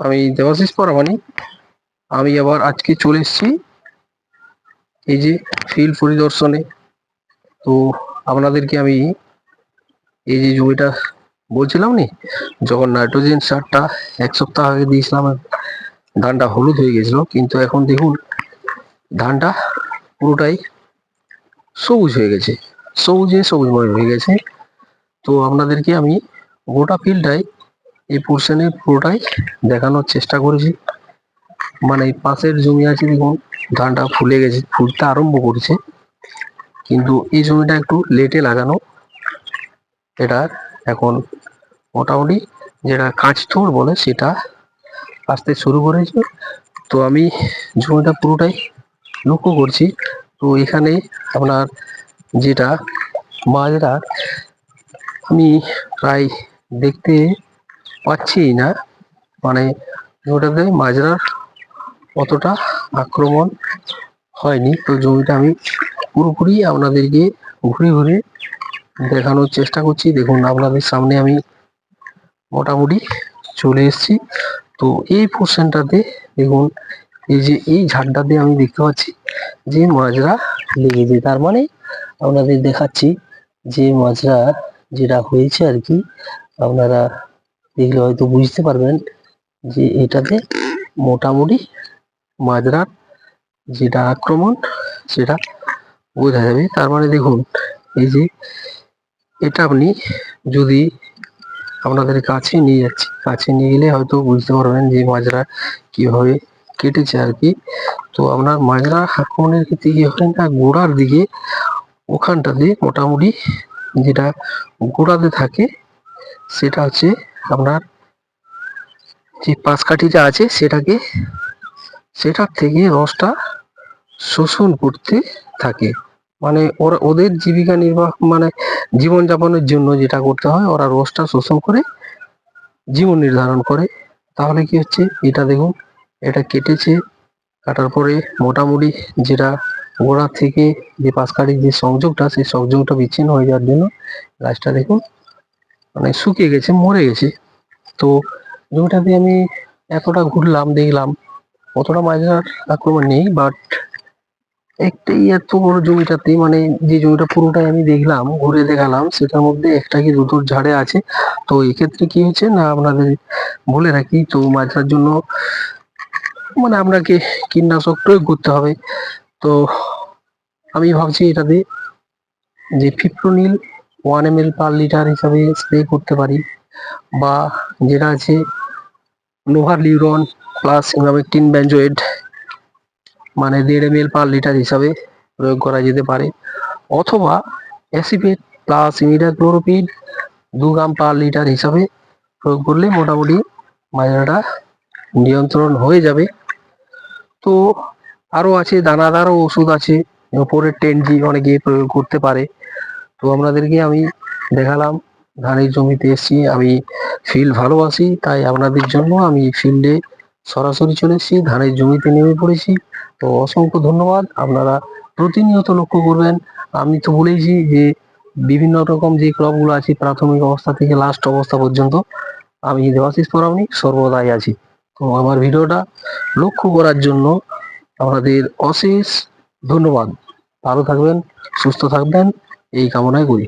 আমি দেবাশিস পরামানি আমি আবার আজকে চলে এসেছি এই যে ফিল্ড পরিদর্শনে। তো আপনাদেরকে আমি এই যে জমিটা বলছিলাম নি, যখন নাইট্রোজেন সারটা এক সপ্তাহ আগে দিয়েছিলাম, ধানটা হলুদ হয়ে গেছিল। কিন্তু এখন দেখুন, ধানটা পুরোটাই সবুজ হয়ে গেছে। সবুজে সবুজময় হয়ে গেছে। তো আপনাদেরকে আমি গোটা ফিল্ডটাই এই পুরোটাই দেখানোর চেষ্টা করেছি। মানে এই পাশের জমি আছে, দেখুন, ধানটা ফুলে গেছে, ফুলতে আরম্ভ করেছে। কিন্তু এই জমিটা একটু লেটে লাগানো। এটা এখন মোটামুটি যেটা কাঁচ থোড় বলে, সেটা আসতে শুরু করেছে। তো আমি জমিটা পুরোটাই লক্ষ্য করছি। তো এখানে আপনার যেটা মাঝরা আমি প্রায় দেখতে পাচ্ছি না। মানে জমিটাতে মাজরার অতটা আক্রমণ হয়নি। তো জমিটা আমি পুরোপুরি আপনাদেরকে ঘুরে ঘুরে দেখানোর চেষ্টা করছি। দেখুন, আপনাদের সামনে আমি মোটামুটি চলে এসেছি। তো এই পোর্শনটাতে দেখুন, এই যে এই ঝাড়টাতে আমি দেখতে পাচ্ছি যে মাজরা লেগেছে তার মানে আপনাদের দেখাচ্ছি যে মাজরা যেটা হয়েছে আর কি, আপনারা দেখলে হয়তো বুঝতে পারবেন যে এটাতে মোটামুটি মাজরার যেটা আক্রমণ, সেটা বোঝা যাবে। তার মানে দেখুন, এই যে এটা আপনি যদি আপনাদের কাছে নিয়ে যাচ্ছি, কাছে নিয়ে গেলে হয়তো বুঝতে পারবেন যে মাজরা কীভাবে কেটেছে আর কি। তো আপনার মাজরা আক্রমণের ক্ষেত্রে কি হয় না, গোড়ার দিকে ওখানটাতে মোটামুটি যেটা গোড়াতে থাকে, সেটা হচ্ছে আপনার যে পাশকাঠিটা আছে সেটাকে, সেটার থেকে রসটা শোষণ করতে থাকে। মানে ওরা, ওদের জীবিকা নির্বাহ মানে জীবনযাপনের জন্য যেটা করতে হয়, ওরা রসটা শোষণ করে জীবন নির্ধারণ করে। তাহলে কি হচ্ছে? এটা দেখুন, এটা কেটেছে, কাটার পরে মোটামুটি যেটা গোড়া থেকে যে পাশকাঠির যে সংযোগটা, সেই সংযোগটা বিচ্ছিন্ন হয়ে যাওয়ার জন্য গাছটা দেখুন মানে শুকিয়ে গেছে, মরে গেছে। তো জমিটাতে আমি এতটা ঘুরলাম, দেখলাম, অতটা মাঝার আক্রমণ নেই বাট একটাই এত বড় জমিটাতে মানে যে জমিটা পুরোটাই আমি দেখলাম, ঘুরে দেখালাম, সেটার মধ্যে একটা কি দুটোর ঝাড়ে আছে। তো এক্ষেত্রে কি হয়েছে না, আপনাদের বলে রাখি, তো মাঝার জন্য মানে আপনাকে কীটনাশক প্রয়োগ করতে হবে। তো আমি ভাবছি এটাতে যে fipronil one M per litre হিসাবে স্প্রে করতে পারি বা যেটা আছে নোভার লিউরন প্লাস ইমামেকটিন ব্যাঞ্জোয়েড মানে দেড় এম পার লিটার হিসাবে প্রয়োগ করা যেতে পারে অথবা অ্যাসিপেট প্লাস ইমিডাক্লোরোপিড দু গ্রাম পার লিটার হিসাবে প্রয়োগ করলে মোটামুটি মাজরাটা নিয়ন্ত্রণ হয়ে যাবে। তো আরও আছে, দানাদারও ওষুধ আছে, ওপরের টেনজি অনেকে প্রয়োগ করতে পারে। তো আপনাদেরকে আমি দেখালাম, ধানের জমিতে এসেছি, আমি ফিল্ড ভালোবাসি, তাই আপনাদের জন্য আমি ফিল্ডে সরাসরি চলে এসেছি, ধানের জমিতে নেমে পড়েছি। তো অসংখ্য ধন্যবাদ, আপনারা প্রতিনিয়ত লক্ষ্য করবেন। আমি তো বলেইছি যে বিভিন্ন রকম যে ক্রপগুলো আছে, প্রাথমিক অবস্থা থেকে লাস্ট অবস্থা পর্যন্ত আমি দেবাশিস পরামনি সর্বদাই আছি। তো আমার ভিডিওটা লক্ষ্য করার জন্য আপনাদের অশেষ ধন্যবাদ। ভালো থাকবেন, সুস্থ থাকবেন। এই কামনাই করি।